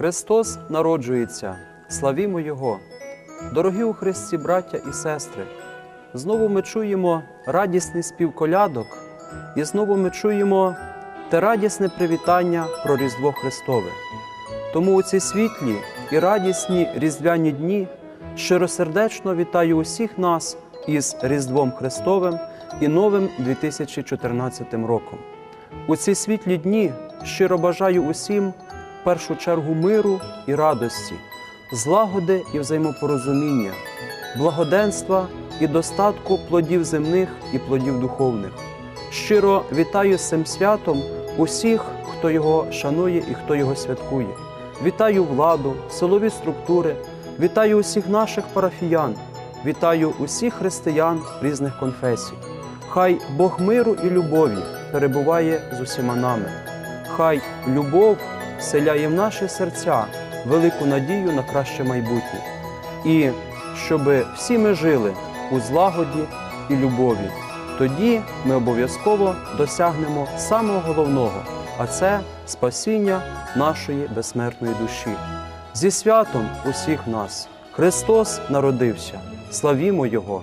Христос народжується, славімо Його! Дорогі у Христі, браття і сестри! Знову ми чуємо радісний спів колядок, і знову ми чуємо те радісне привітання про Різдво Христове. Тому у ці світлі і радісні різдвяні дні щиросердечно вітаю усіх нас із Різдвом Христовим і новим 2014 роком. У ці світлі дні щиро бажаю усім в першу чергу миру і радості, злагоди і взаємопорозуміння, благоденства і достатку плодів земних і плодів духовних. Щиро вітаю з цим святом усіх, хто його шанує і хто його святкує. Вітаю владу, силові структури, вітаю усіх наших парафіян, вітаю усіх християн різних конфесій. Хай Бог миру і любові перебуває з усіма нами. Хай любов вселяє в наші серця велику надію на краще майбутнє. І щоб всі ми жили у злагоді і любові. Тоді ми обов'язково досягнемо самого головного, а це спасіння нашої безсмертної душі. Зі святом усіх нас Христос народився. Славімо Його!